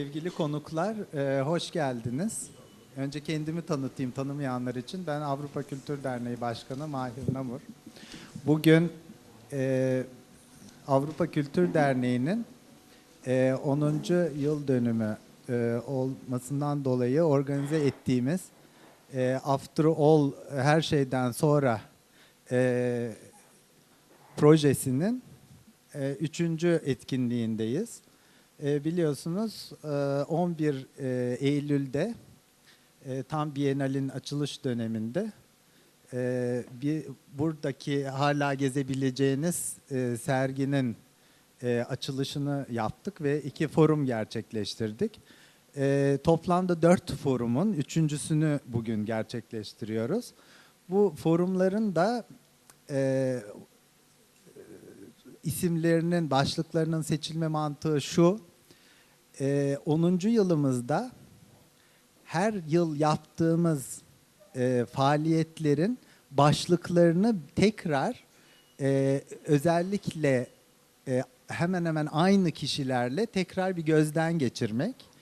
Sevgili konuklar, e, hoş geldiniz. Önce kendimi tanıtayım tanımayanlar için. Ben Avrupa Kültür Derneği Başkanı Mahir Namur. Bugün e, Avrupa Kültür Derneği'nin e, 10. yıl dönümü e, olmasından dolayı organize ettiğimiz e, After All her şeyden sonra e, projesinin e, üçüncü etkinliğindeyiz. E, biliyorsunuz e, 11 e, Eylül'de e, tam Bienal'in açılış döneminde e, bir buradaki hala gezebileceğiniz e, serginin e, açılışını yaptık ve iki forum gerçekleştirdik. E, toplamda dört forumun üçüncüsünü bugün gerçekleştiriyoruz. Bu forumların da e, isimlerinin, başlıklarının seçilme mantığı şu. E, 10. yılımızda her yıl yaptığımız e, faaliyetlerin başlıklarını tekrar e, özellikle e, hemen hemen aynı kişilerle tekrar bir gözden geçirmek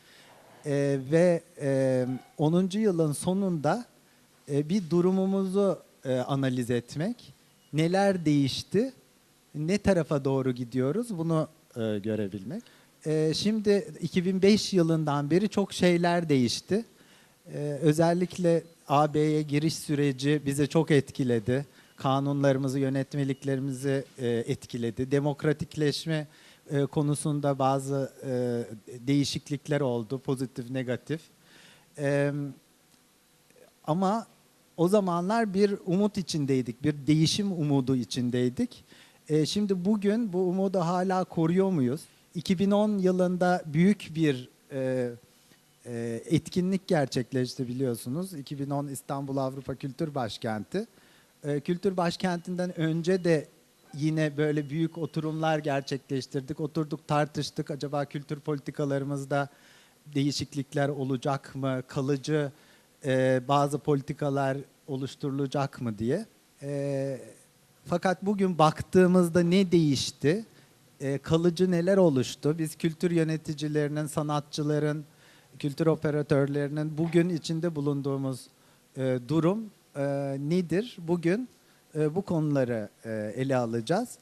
E, ve e, 10. yılın sonunda e, bir durumumuzu e, analiz etmek, neler değişti, ne tarafa doğru gidiyoruz bunu e, görebilmek. E, şimdi 2005 yılından beri çok şeyler değişti. E, özellikle AB'ye giriş süreci bizi çok etkiledi. Kanunlarımızı, yönetmeliklerimizi e, etkiledi. Demokratikleşme e, konusunda bazı e, değişiklikler oldu, pozitif, negatif. E, ama o zamanlar bir umut içindeydik, bir değişim umudu içindeydik. E, şimdi bugün bu umudu hala koruyor muyuz? 2010 yılında büyük bir e, e, etkinlik gerçekleşti biliyorsunuz. 2010 İstanbul Avrupa Kültür Başkenti. E, Kültür Başkenti'nden önce de yine böyle büyük oturumlar gerçekleştirdik. Oturduk tartıştık acaba kültür politikalarımızda değişiklikler olacak mı? Kalıcı e, bazı politikalar oluşturulacak mı diye. E, fakat bugün baktığımızda ne değişti? E, kalıcı neler oluştu? Biz kültür yöneticilerinin, sanatçıların, kültür operatörlerinin bugün içinde bulunduğumuz e, durum e, nedir? Bugün bu konuları ele alacağız.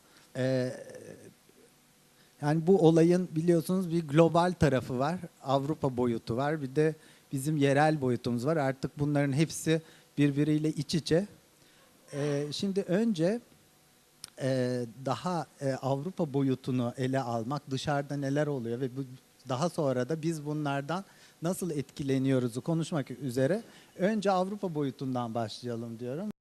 Yani bu olayın biliyorsunuz bir global tarafı var, Avrupa boyutu var, bir de bizim yerel boyutumuz var. Artık bunların hepsi birbiriyle iç içe. Şimdi önce daha e, Avrupa boyutunu ele almak, dışarıda neler oluyor ve bu, daha sonra da biz bunlardan nasıl etkileniyoruzu konuşmak üzere önce Avrupa boyutundan başlayalım diyorum.